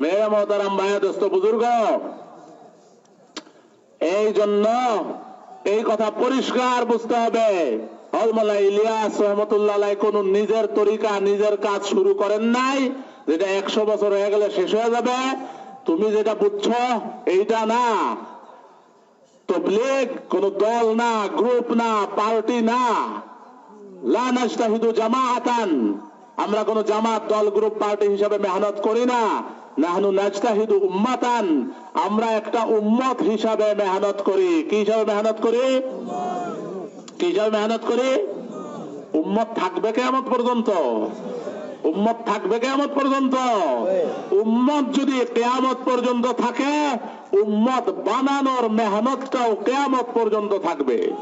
মেয়ে মহতারাম ভাইয়া, দোস্ত, বুজুর্গ, এই জন্য এই কথা পরিষ্কার বুঝতে হবে। ইলিয়াস রহমতুল্লাহ কোন নিজের তরিকা, নিজের কাজ শুরু করেন নাই। যেটা একশো বছর হয়ে গেলে শেষ হয়ে যাবে। তুমি যেটা বুঝছ, এইটা না। তবলিগ, কোন দল না, গ্রুপ না, পার্টি না। লা নাজতাহিদু জামাআতান। আমরা কোন জামাত, দল, গ্রুপ, পার্টি হিসাবে মেহনত করি না। নাহনু নাজতাহিদু উম্মাতান। আমরা একটা উম্মত হিসাবে মেহনত করি। কি হিসাবে মেহনত করি? কি হিসাবে মেহনত করি? উম্মত থাকবে কেমন পর্যন্ত। উম্মত থাকবে কেমন পর্যন্ত। উম্মত যদি কেয়ামত পর্যন্ত থাকে, উম্মত বানানোর মেহনতটাও কেয়ামত পর্যন্ত থাকবে।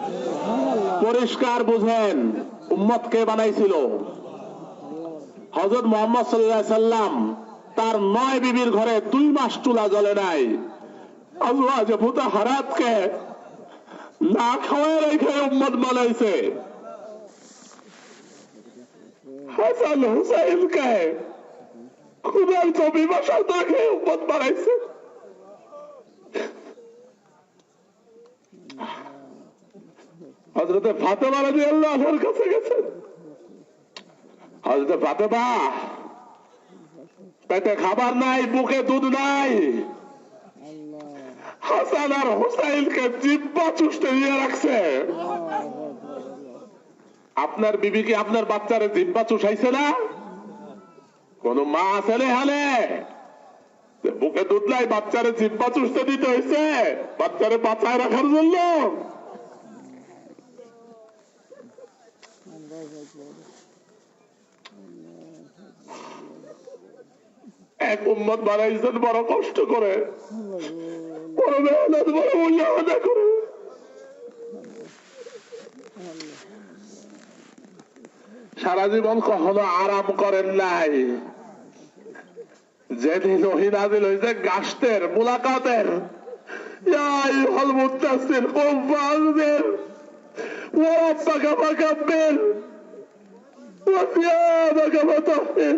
পরিষ্কার বুঝেন, উম্মত কে বানাইছিল? হজরত মোহাম্মদ সাল্লাহ সাল্লাম। তার নয় বিবির ঘরে দুই মাস চুলা জ্বলে নাই। আল্লাহ যে ভূতা হারাতকে না খাওয়ায় রেখে উম্মত বানাইছে। হাসান হুসাইনকে খুদার বাসা দেখে উম্মত হজরতে ফাতেমা রাজি আল্লাহর কাছে গেছেন। হজরতে পেটে খাবার নাই বুকে দুধ নাই। হাসান আর হুসাইনকে জিব্বা চুষ্টে দিয়ে রাখছে। আপনার বিবি কি আপনার বাচ্চারে জিব্বা চুষাইছে না? কোন মা রে হালে? বুকে দুধ নাই, বাচ্চারে জিব্বা চুষতে দিতে হয়েছে, বাচ্চারে বাঁচায় রাখার জন্য। এক উম্মত বানাইছেন বড় কষ্ট করে বড় মেহনত বড় মূল্যায়না করে সারা জীবন কখনো আরাম করেন নাই যেদিন ওহিনাদিল হয়েছে গাছতের মুলাকাতের يا أيها المتصل قم فأنذر وربك فكبر وثيابك فطهر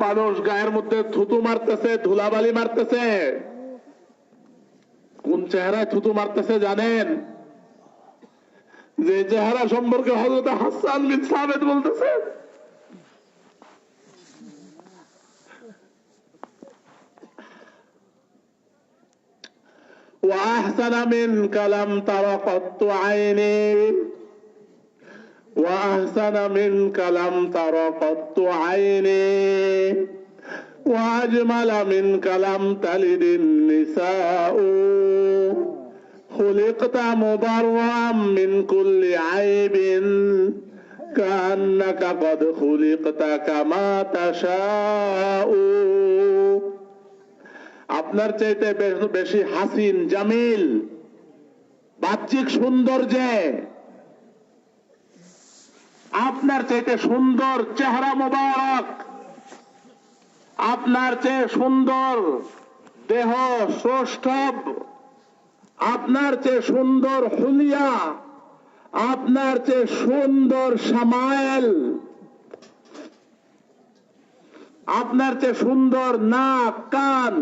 মানুষ গায়ের মধ্যে থুতু মারতেছে ধুলাবালি মারতেছে কোন চেহারায় থুতু মারতেছে জানেন যে চেহারা সম্পর্কে হজরত হাসান বিন সাবেদ বলতেছে وأحسن منك لم تر قط عيني وأحسن منك لم تر قط عيني وأجمل منك لم تلد النساء خلقت مبرأ من كل عيب كأنك قد خلقت كما تشاء আপনার চাইতে বে- বেশি হাসিন জামিল বাহ্যিক সৌন্দর্যে আপনার চাইতে সুন্দর চেহারা মোবারক। আপনার চেয়ে সুন্দর দেহ সৌষ্ঠব আপনার চেয়ে সুন্দর হুলিয়া। আপনার চেয়ে সুন্দর সামায়েল আপনার চেয়ে সুন্দর নাক, কান।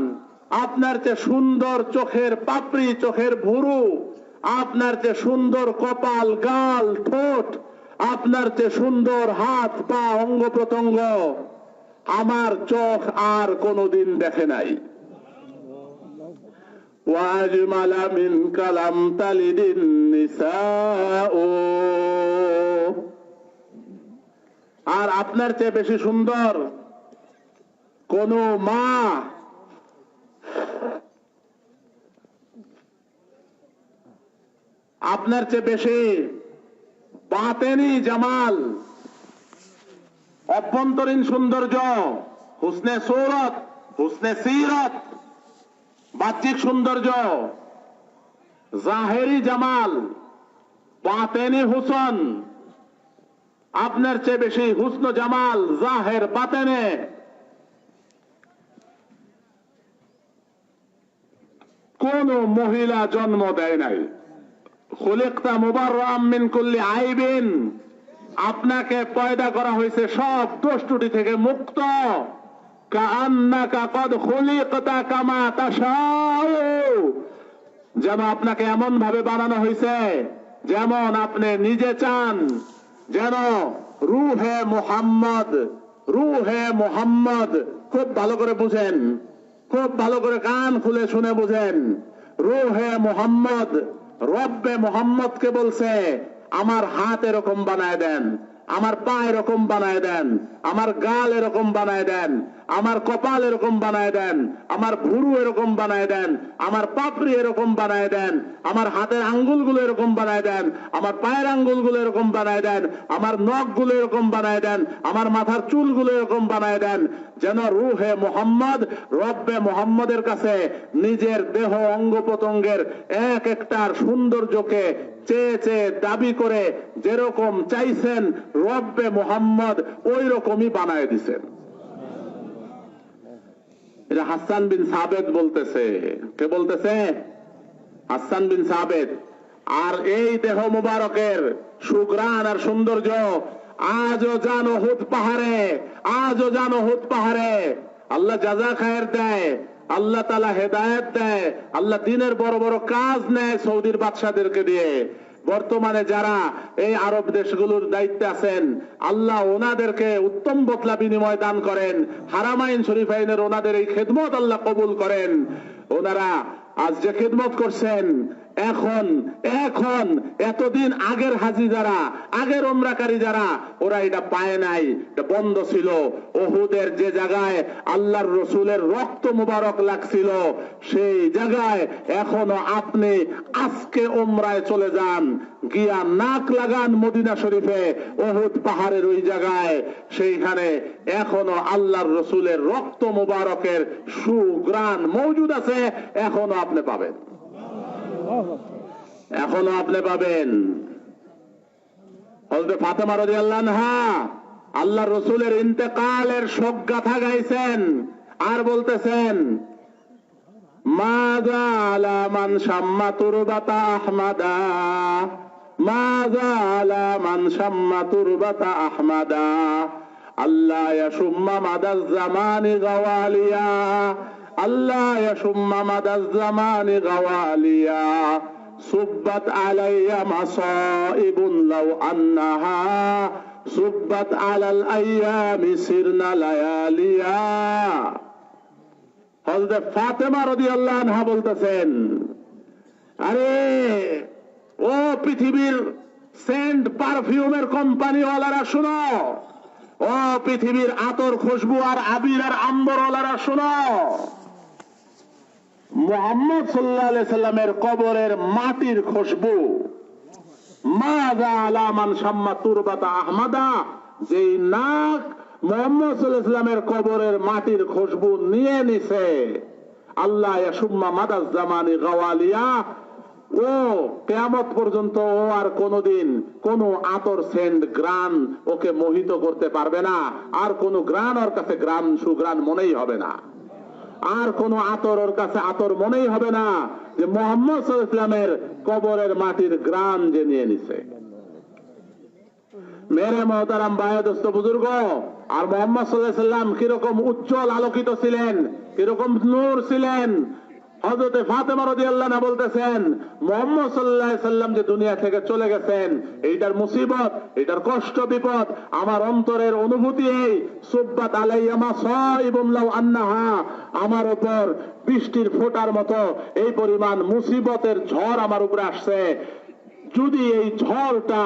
আপনার চেয়ে সুন্দর চোখের পাপড়ি, চোখের ভুরু। আপনার চেয়ে সুন্দর কপাল, গাল, ঠোঁট। আপনার চেয়ে সুন্দর হাত, পা, অঙ্গ প্রত্যঙ্গ আমার চোখ আর কোনোদিন দেখে নাই। ওয়াজমালা মিন কালাম তালিদিন নিসাও আর আপনার চেয়ে বেশি সুন্দর কোন মা আপনার চেয়ে বেশি বাতেনি জামাল। অভ্যন্তরীণ সৌন্দর্য, হুসনে সৌরত হুসনে সিরত। বাহ্যিক সৌন্দর্য, জাহেরি জামাল, বাতেনি হুসন। আপনার চেয়ে বেশি হুসন জামাল, জাহের বাতেনে। কোন মহিলা জন্ম দেয় নাই। খুলিকতা মুবাররাম মিন কুল্লি আইবিন। আপনাকে পয়দা করা হয়েছে সব দোষ থেকে মুক্ত। তাশাউ। যেন আপনাকে এমন ভাবে বানানো হয়েছে, যেমন আপনি নিজে চান, যেন রুহে মোহাম্মদ রুহে মোহাম্মদ খুব ভালো করে বুঝেন, খুব ভালো করে কান খুলে শুনে বুঝেন, রুহে মোহাম্মদ রব্বে মোহাম্মদকে বলছে আমার হাত এরকম বানায় দেন। আমার পা এরকম বানায় দেন, আমার গাল এরকম বানায় দেন, আমার কপাল এরকম বানায় দেন, আমার ভুরু এরকম বানায় দেন, আমার পাপড়ি এরকম বানায় দেন, আমার হাতের আঙ্গুলগুলো এরকম বানায় দেন, আমার পায়ের আঙ্গুলগুলো এরকম বানায় দেন, আমার নখগুলো এরকম বানায় দেন, আমার মাথার চুলগুলো এরকম বানায় দেন, যেন রুহে মোহাম্মদ, রব্বে মোহাম্মদের কাছে নিজের দেহ অঙ্গ প্রত্যঙ্গের এক একটার সৌন্দর্যকে চেয়ে চেয়ে দাবি করে যেরকম চাইছেন রব্বে মোহাম্মদ ওই রকমই বানায় দিছেন এটা হাসান বিন সাবেদ বলতেছে। কে বলতেছে? হাসান বিন সাবেদ। আর এই দেহ মুবারকের সুগ্রাণ আর সৌন্দর্য আজও জানো হুদ পাহাড়ে, আজও জানো হুদ পাহাড়ে। আল্লাহ জাজা খায়ের দেয় আল্লাহ তালা হেদায়ত দেয়, আল্লাহ দিনের বড় বড় কাজ নেয় সৌদির বাদশাদেরকে দিয়ে। বর্তমানে যারা এই আরব দেশগুলোর দায়িত্বে আছেন, আল্লাহ ওনাদেরকে উত্তম বদলা বিনিময় দান করেন। হারামাইন শরীফ আইনের ওনাদের এই খেদমত আল্লাহ কবুল করেন। ওনারা আজ যে খেদমত করছেন এখন এখন, এতদিন আগের হাজি যারা, আগের ওমরাকারী যারা, ওরা এটা পায় নাই বন্ধ ছিল। ওহুদের যে জায়গায় আল্লাহর রসুলের রক্ত মুবারক লাগছিল, সেই জায়গায় এখনও আপনি আজকে ওমরায় চলে যান। গিয়া নাক লাগান মদিনা শরীফে, ওহুদ পাহাড়ের ওই জায়গায়। সেইখানে এখনও আল্লাহর রসুলের রক্ত মুবারকের সুগ্রাণ মৌজুদ আছে, এখনও আপনি পাবেন। এখনও আপনি পাবেন। ফাতেমা আনহা আল্লাহ রসুলের ইন্তেকালের শোক গাথা গাইছেন আর বলতেছেন আল্লাহ জামানি গাওয়ালিয়া আল্লাহ বলতেছেন, আরে, ও পৃথিবীর সেন্ট পারফিউমের কোম্পানিওয়ালারা শোনো, ও পৃথিবীর আতর খুশবু আর আবির আর আম্বরওয়ালারা শোনো। মোহাম্মদ সাল্লামের কবরের মাটির খুশবু। মাজা আলামান সাম্মা তুরবাতা আহমাদা। যেই নাক মোহাম্মদ সাল্লামের কবরের মাটির খুশবু নিয়ে নিছে। আল্লাহ ইয়াসুম্মা মাদাস জামানি ও, কেয়ামত পর্যন্ত ও আর কোনোদিন কোন আতর সেন্ট গ্রান ওকে মোহিত করতে পারবে না। আর কোন গ্রান ওর কাছে গ্রান সুগ্রান মনেই হবে না। আর কোন আতর ওর কাছে আতর মনেই হবে না যে মোহাম্মদ ইসলামের কবরের মাটির গ্রাম যে নিয়ে নিছে। মেরে মহতারাম বায়দস্ত বুজুর্গ, আর মোহাম্মদ সাল্লাম কীরকম উজ্জ্বল আলোকিত ছিলেন, কীরকম নূর ছিলেন হজরতে ফাতেমা রদি আল্লাহ বলতেছেন, মোহাম্মদ সাল্লাম যে দুনিয়া থেকে চলে গেছেন, এইটার মুসিবত এটার কষ্ট, বিপদ, আমার অন্তরের অনুভূতি এই, সুব্বাত আন্নাহা, আমার উপর বৃষ্টির ফোটার মতো এই পরিমাণ মুসিবতের ঝড় আমার উপরে আসছে। যদি এই ঝড়টা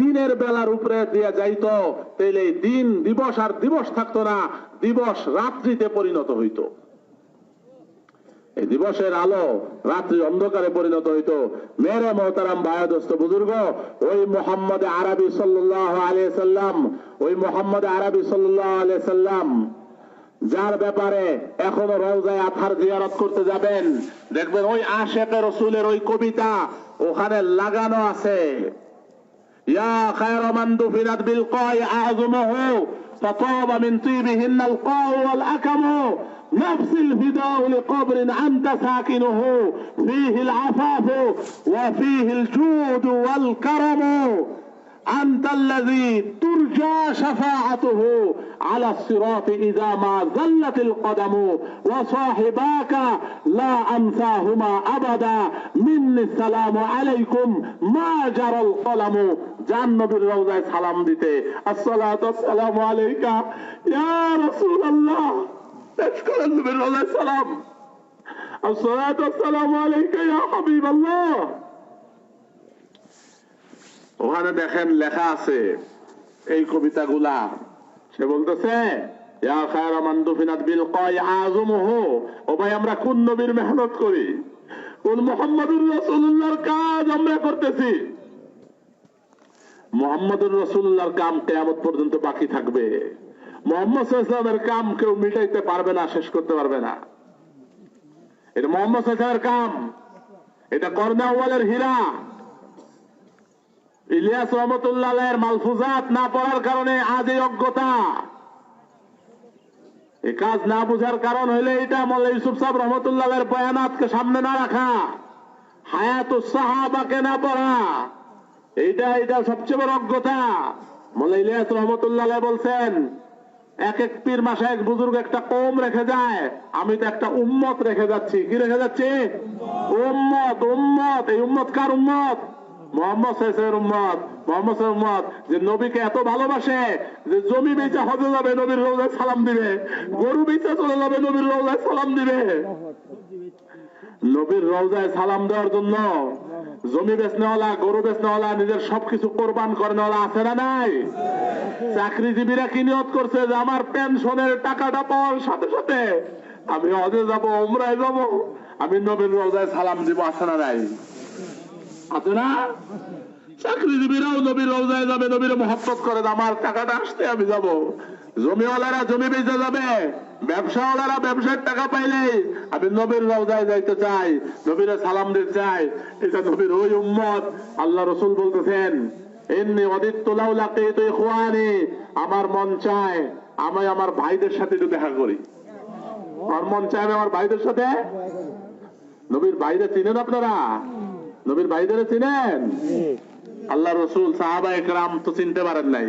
দিনের বেলার উপরে দিয়ে যাইত তাহলে দিন দিবস আর দিবস থাকতো না, দিবস রাত্রিতে পরিণত হইতো। এই দিবসের আলো রাত্রি অন্ধকারে পরিণত হইতো মেরে মোহতারাম বায়াদস্ত বুজুর্গ ওই মোহাম্মদ আরবি সাল্লাহ আলিয়া সাল্লাম ওই মোহাম্মদ আরবি সাল্লাহ আলিয়া সাল্লাম যার ব্যাপারে এখনো রওজায় আথার জিয়ারত করতে যাবেন দেখবেন ওই আশেকে রসুলের ওই কবিতা ওখানে লাগানো আছে ইয়া খায়র মান দুফিনাত বিল কয় আযমুহু فطاب من طيبهن القاء والأكم نفس الفداء لقبر أنت ساكنه فيه العفاف وفيه الجود والكرم أنت الذي ترجى شفاعته على الصراط إذا ما زلت القدم وصاحباك لا أنساهما أبدا مني السلام عليكم ما جرى القلم জান নবীর রওজায় সালাম দিতে আসসালাতু আসসালামু আলাইকা ইয়া রাসূলুল্লাহ পেশ করেন নবীর সালাম ওখানে দেখেন লেখা আছে, এই কবিতাগুলা। সে বলতেছে আমরা কোন নবীর মেহনত করি? কোন মুহাম্মদুর রাসূলুল্লাহর কাজ আমরা করতেছি? মোহাম্মদুর রসুল্লাহর কাম কেয়ামত পর্যন্ত বাকি থাকবে। মোহাম্মদ ইসলামের কাম কেউ মিটাইতে পারবে না, শেষ করতে পারবে না। এটা মোহাম্মদ ইসলামের কাম। এটা কর্ণাওয়ালের হীরা। ইলিয়াস রহমতুল্লাহ মালফুজাত না পড়ার কারণে আজ এই অজ্ঞতা। এই কাজ না বুঝার কারণ হইলে এটা মোল্লা ইউসুফ সাহেব রহমতুল্লাহ বয়ানাতকে সামনে না রাখা। হায়াত সাহাবাকে না পড়া। এইটা এটা সবচেয়ে বড় অজ্ঞতা। মোল্লা ইলিয়াস রহমতুল্লাহ বলছেন এক এক পীর মাসে এক বুজুর্গ একটা কম রেখে যায়। আমি তো একটা উম্মত রেখে যাচ্ছি। কি রেখে যাচ্ছি? উম্মত উম্মত। এই উম্মত কার উম্মত? এত ভালোবাসে জমি বেচা নবীর সালাম দিবে। গরু নবীর সালাম দিবে। নবীর সালাম দেওয়ার জন্য জমি বেচনেওয়ালা, গরু বেচনেওয়ালা, নিজের সবকিছু কোরবান করেনেওয়ালা আছে না নাই? চাকরিজীবীরা কি নিয়ত করছে যে আমার পেনশনের টাকাটা পাওয়ার সাথে সাথে আমি হজে যাব, উমরায় যাব, আমি নবীর রওজায় সালাম দিব, আছে না নাই? আছে না? চাকরিজীবীরাও নবীর রওজায় যাবে, নবীর মহব্বত করে আমার টাকাটা আসতে আমি যাব। জমিওয়ালারা জমি বেচে যাবে। ব্যবসাওয়ালারা ব্যবসার টাকা পাইলে আমি নবীর রওজায় যাইতে চাই নবীর সালাম দিতে চাই। এটা নবীর ওই উম্মত। আল্লাহ রসুল বলতেছেন এমনি অদিত্তলাউ লাকে তো ইখওয়ানি। আমার মন চায় আমি আমার ভাইদের সাথে একটু দেখা করি। আমার মন চায় আমি আমার ভাইদের সাথে? নবীর ভাইদের চিনেন আপনারা? নবীর ভাইদের চিনেন? আল্লাহ রসুল সাহাবা একরাম তো চিনতে পারেন নাই।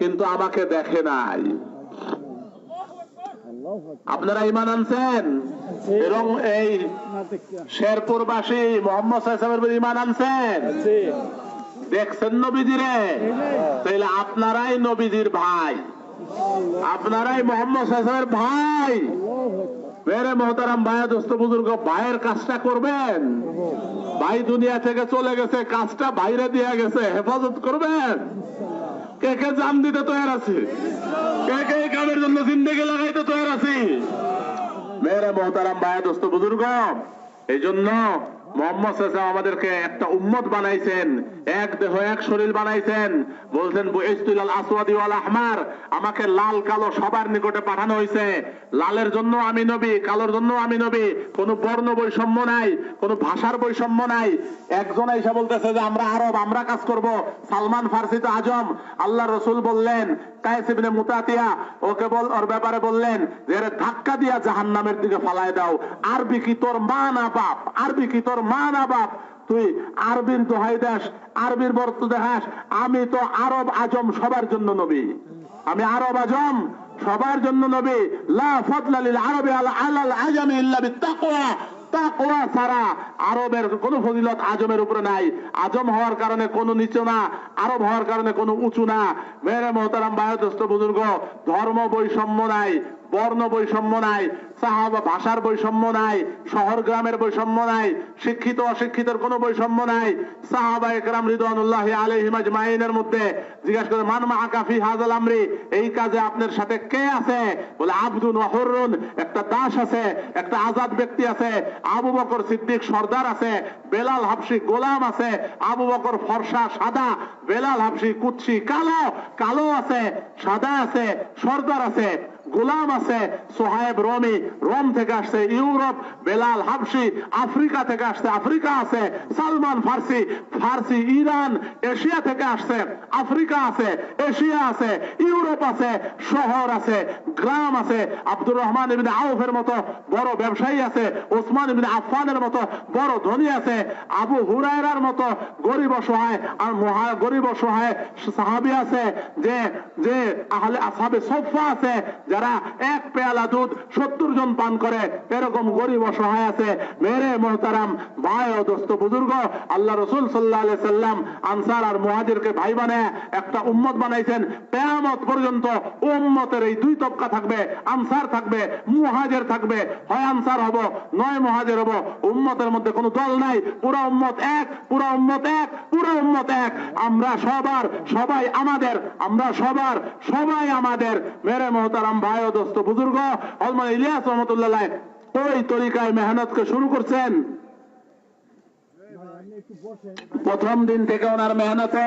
কিন্তু আমাকে দেখে নাই। আপনারা ইমান আনছেন? এবং এই শেরপুর বাসী মোহাম্মদ সাহেবের ইমান আনছেন? দেখছেন নবীজিরে? তাইলে আপনারাই নবীজির ভাই। আপনারাই মোহাম্মদ সাহেবের ভাই। মেরে মহতারাম ভাইয়া, দোস্ত বুজুর্গ, ভাইয়ের কাজটা করবেন। ভাই দুনিয়া থেকে চলে গেছে, কাজটা বাইরে দিয়ে গেছে, হেফাজত করবেন। কে কে জাম দিতে তৈরি আছে? কে কে কামের জন্য জিন্দগি লাগাইতে তৈরি আছি? মেয়েরা মহতারাম ভাইয়া, দোস্ত বুজুর্গ এই জন্য আমাদেরকে একটা উম্মত বানাইছেন। এক দেহ, এক শরীর বানাইছেন। বলছেন আহমার। আমাকে লাল, কালো সবার নিকটে পাঠানো হয়েছে লালের জন্য আমি নবী, কালোর জন্য আমি নবী। কোনো বর্ণ বৈষম্য নাই, কোনো ভাষার বৈষম্য নাই। একজন এসে বলতেছে যে, আমরা আরব, আমরা কাজ করব। সালমান ফার্সি তো আজম। আল্লাহ রসুল বললেন কায়েসিবনে মুতাতিয়া, ওকে বল, ওর ব্যাপারে বললেন, যে ধাক্কা দিয়া জাহান্নামের দিকে ফালায় দাও। আরবি কি তোর মা না বাপ? আরবি কি তোর মা না বাপ তুই আরবির দোহাই দাস আরবির বর্ত দেখাস আমি তো আরব আজম সবার জন্য নবী। আমি আরব আজম সবার জন্য নবী। লা আলাল ইল্লা বিত্তাকওয়া। তাকওয়া আরবের কোন ফজিলত আজমের উপরে নাই। আজম হওয়ার কারণে কোনো নিচু না, আরব হওয়ার কারণে কোনো উঁচু না। মেরে মোহতারাম বায়োদস্ত বুজুর্গ, ধর্ম বৈষম্য নাই। বর্ণ বৈষম্য নাই, সাহাবা ভাষার বৈষম্য নাই, শহর গ্রামের বৈষম্য নাই, শিক্ষিত অশিক্ষিতের কোনো বৈষম্য নাই। সাহাবা একরাম রিদওয়ানুল্লাহ আলাইহিম আজমাইনের মধ্যে জিজ্ঞাসা করে, মান মাআকা ফি হাযাল আমরি? এই কাজে আপনার সাথে কে আছে? বলে, আব্দুন ওয়া একটা দাস আছে, একটা আজাদ ব্যক্তি আছে, আবু বকর সিদ্দিক সর্দার আছে, বেলাল হাবশি গোলাম আছে, আবু বকর ফর্সা সাদা, বেলাল হাবশি কুৎসি কালো কালো আছে, সাদা আছে, সর্দার আছে। গোলাম আছে সোহায়েব রমি, রোম থেকে আসছে ইউরোপ, বেলাল হাবশি, আফ্রিকা থেকে আসছে, আফ্রিকা আছে, Salman Farsi Farsi Iran, Asia থেকে আসছে, আফ্রিকা আছে, এশিয়া আছে, ইউরোপ আছে, শহর আছে, গ্রাম আছে, আব্দুর রহমান ইবিন আউফের মতো বড় ব্যবসায়ী আছে, ওসমান ইবিন আফফানের মতো বড় ধনী আছে, আবু হুরায়রার মতো গরিব অসহায়, আর মহা গরিব অসহায় সাহাবি আছে, যে যে আহলে আসাবে সফা আছে যারা এক পেয়ালা দুধ সত্তর জন পান করে, এরকম গরিব অসহায় আছে। মেরে মোহতারাম, ভাই ও দোস্ত বুজুর্গ, আল্লাহ রসুল সাল্লাহ আলাইহি সাল্লাম আনসার আর মুহাজিরকে ভাই বানায় একটা উম্মত বানাইছেন। কেয়ামত পর্যন্ত উম্মতের এই দুই তবকা থাকবে, আনসার থাকবে, মুহাজের থাকবে। হয় আনসার হব, নয় মহাজের হব, উম্মতের মধ্যে কোনো দল নাই। পুরা উম্মত এক, পুরা উম্মত এক, পুরা উম্মত এক। আমরা সবার, সবাই আমাদের, আমরা সবার, সবাই আমাদের। মেরে মোহতারাম ভাই দোস্ত বুজুর্গ হলমান ইলিয়াস রহমতুল্লাহ ওই তরিকায় মেহনতকে শুরু করছেন। প্রথম দিন থেকে ওনার মেহনতে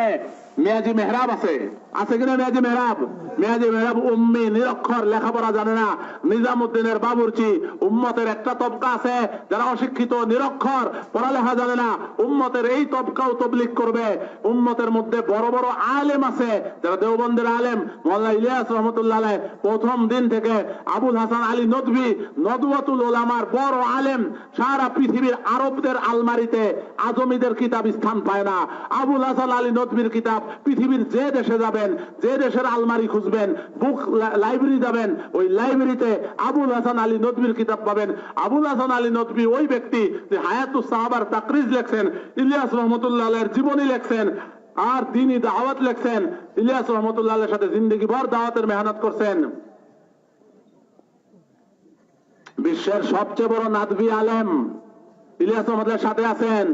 মেয়াজি মেহরাব আছে। আছে কিনা মেয়াজি মেহরাব? মেয়াজি মেহরাব উম্মি, নিরক্ষর, লেখাপড়া জানে না। নিজামুদ্দিনের বাবুরচি, উম্মতের একটা তবকা আছে, যারা অশিক্ষিত, নিরক্ষর, পড়ালেখা জানে না। উম্মতের এই তবকাও তবলিক করবে। উম্মতের মধ্যে বড় বড় আলেম আছে, যারা দেওবন্দের আলেম। মোল্লা ইলিয়াস রহমতুল্লাহ প্রথম দিন থেকে আবুল হাসান আলী নদভি, নদওয়াতুল ওলামার বড় আলেম। সারা পৃথিবীর আরবদের আলমারিতে আজমিদের কিতাব স্থান পায় না। আবুল হাসান আলী নদভির কিতাব পৃথিবীর যে দেশে যাবেন, যে দেশের আলমারি খুঁজবেন, বুক লাইব্রেরি যাবেন, ওই লাইব্রেরিতে আবুল হাসান আলী নদভির কিতাব পাবেন। আবুল হাসান আলী নদভি ওই ব্যক্তি যে হায়াতুস সাহাবার তাকরিজ লেখছেন, ইলিয়াস রহমতুল্লাহ জীবনী লেখছেন, আর তিনি দাওয়াত লেখছেন, ইলিয়াস রহমতুল্লাহ সাথে জিন্দগি ভর দাওয়াতের মেহনত করছেন। বিশ্বের সবচেয়ে বড় নাদবি আলেম ইলিয়াস রহমতের সাথে আছেন।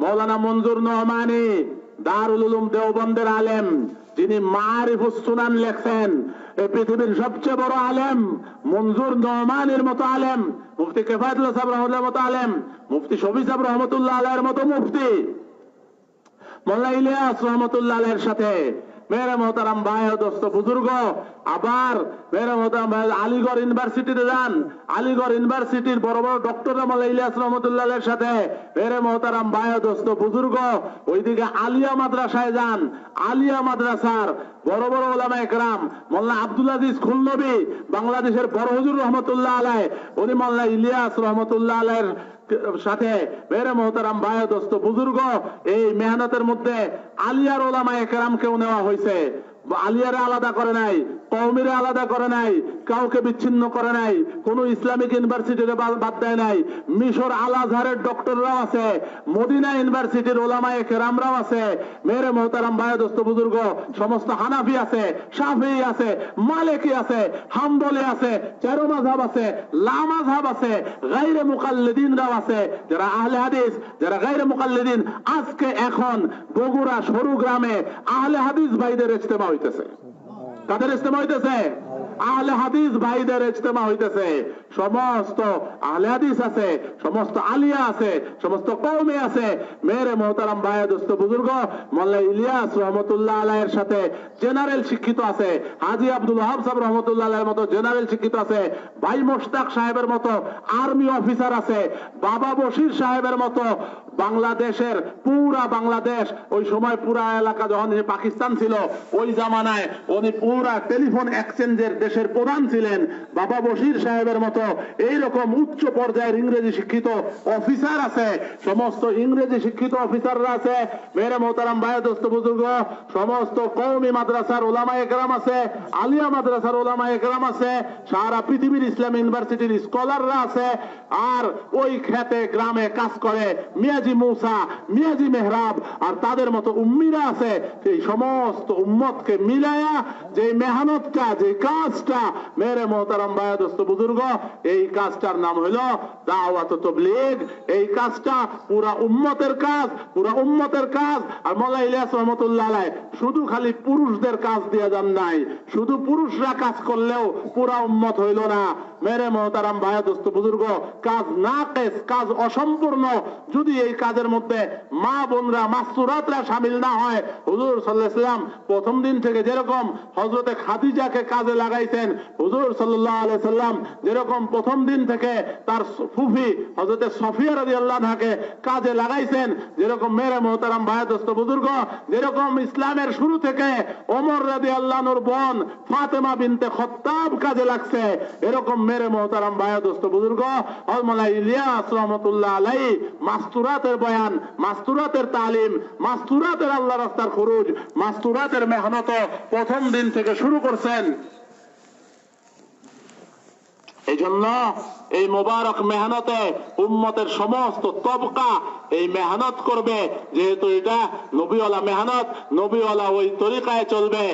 মৌলানা মঞ্জুর নহমানি, দারুল উলুম দেওবন্দের আলেম, যিনি মারিফুস সুনান লেখছেন এই পৃথিবীর সবচেয়ে বড় আলেম, মঞ্জুর নহমানির মতো আলেম, মুফতি কেফায়তুল্লাহ সাহেব রহমতুল্লাহ মতো আলেম, মুফতি শফি সাহেব রহমতুল্লাহ আলের মতো মুফতি। মোল্লা ইলিয়াস রহমতুল্লাহ আলের সাথে মেরে মোহতারাম ভাই দোস্ত বুজুর্গ, আবার মোহতারাম ভাই, আলিগড় ইউনিভার্সিটিতে যান। আলিগড় ইউনিভার্সিটির বড় বড় ডক্টর মোল্লা ইলিয়াস সাথে মোহতারাম ভাই দোস্ত বুজুর্গ, ওইদিকে আলিয়া মাদ্রাসায় যান। আলিয়া মাদ্রাসার বড় বড় ওলামা একরাম মোল্লা আব্দুল আজিজ খুলনবী, বাংলাদেশের বড় হুজুর রহমতুল্লাহ আলাই উনি মোল্লা ইলিয়াস রহমতুল্লাহ আলাইয়ের সাথে মেরে মোহতারাম ভাই দোস্ত বুজুর্গ এই মেহনতের মধ্যে আলিয়ার ওলামা একরামকেও নেওয়া হয়েছে। আলিয়ারে আলাদা করে নাই কৌমিরে আলাদা করে নাই, কাউকে বিচ্ছিন্ন করে নাই, কোন ইসলামিক ইউনিভার্সিটিতে বা- বাদ দেয় নাই। মিশর আল আজহারের ডক্টররাও আছে, মদিনা ইউনিভার্সিটির ওলামায়ে কেরামরাও আছে। মেরে মোহতারাম ভাই দোস্ত বুজুর্গ, সমস্ত হানাফি আছে, শাফি আছে, মালিকি আছে, হাম্বলি আছে, চারো মাঝহাব আছে, লা মাযহাব আছে, গায়রে মুকাল্লিদিনরাও আছে। যারা আহলে হাদিস, যারা গায়রে মুকাল্লিদিন, আজকে এখন বগুড়া সরু গ্রামে আহলে হাদিস ভাইদের ইজতেমা হইতেছে। কাদের ইজতেমা হইতেছে? আহলে হাদিস ভাইদের ইজতেমা হইতেছে। সমস্ত আহলে হাদিস আছে, সমস্ত আলিয়া আছে, সমস্ত কৌমে আছে। মেরে মোহতারাম ভাই দোস্ত বুজুর্গ, মোল্লা ইলিয়াস রহমতুল্লাহ আলাইয়ের সাথে জেনারেল শিক্ষিত আছে। হাজি আব্দুল ওয়াহাব সাহেব রহমতুল্লাহ আলাইয়ের মতো জেনারেল শিক্ষিত আছে। ভাই মোশতাক সাহেবের মতো আর্মি অফিসার আছে। বাবা বশির সাহেবের মতো বাংলাদেশের, পুরা বাংলাদেশ, ওই সময় পুরা এলাকা যখন পাকিস্তান ছিল, ওই জামানায় উনি পুরা টেলিফোন এক্সচেঞ্জের দেশের প্রধান ছিলেন বাবা বশির সাহেবের মতো। এইরকম উচ্চ পর্যায়ের ইংরেজি শিক্ষিত অফিসার আছে। সমস্ত ইংরেজি শিক্ষিত অফিসাররা আছে। মেরে মোহতারাম ভাই বুজুর্গ, সমস্ত কৌমি মাদ্রাসার ওলামা একরাম আছে। আলিয়া মাদ্রাসার ওলামা একরাম আছে। সারা পৃথিবীর ইসলাম ইউনিভার্সিটির স্কলাররা আছে। আর ওই খেতে গ্রামে কাজ করে মিয়াজি মৌসা, মিয়াজি মেহরাব আর তাদের মতো উম্মিরা আছে। সেই সমস্ত উম্মতকে মিলায়া যে মেহনতটা যে কাজ কাজটা মেরে মোহতারাম বায়াদস্ত বুজুর্গ, এই কাজটার নাম হইল দাওয়াত তবলিগ। এই কাজটা পুরা উম্মতের কাজ, পুরা উম্মতের কাজ। আর মোলা ইলিয়াস রহমতুল্লাহ আলাই শুধু খালি পুরুষদের কাজ দিয়ে যান নাই, শুধু পুরুষরা কাজ করলেও পুরা উম্মত হইল না। মেরে মহতারাম মোহতারাম বায়াদস্ত বুজুর্গ, কাজ না কেস কাজ অসম্পূর্ণ। যদি এই কাজের মধ্যে মা বোনরা মাস্তুরাতরা সামিল না হয়, হুজুর সাল্লাহাম প্রথম দিন থেকে যেরকম হজরতে খাদিজাকে কাজে লাগাইছেন, হুজুর সাল্লাহ আলাই সাল্লাম যেরকম প্রথম দিন থেকে তার ফুফি হজরতে সফিয়া রাজি আল্লাহকে কাজে লাগাইছেন, যেরকম মেরে মহতারাম মোহতারাম ভায়াদস্ত বুজুর্গ, যেরকম ইসলামের শুরু থেকে ওমর রাজি আল্লাহর বোন ফাতেমা বিনতে খত্তাব কাজে লাগছে, এরকম মেরে মোহতারাম ভায়াদস্ত বুজুর্গ হজমলা ইলিয়াস রহমতুল্লাহ আলাই মাস্তুরাতের বয়ান, মাস্তুরাতের তালিম, মাস্তুরাতের আল্লাহ রাস্তার খরুজ, মাস্তুরাতের মেহনত প্রথম দিন থেকে শুরু করছেন। এই জন্য এই মোবারক মেহনতে উম্মতের সমস্ত তবকা এই মেহনত করবে, যেহেতু এটা নবীওয়ালা মেহনত, নবীওয়ালা ওই তরিকায় চলবে।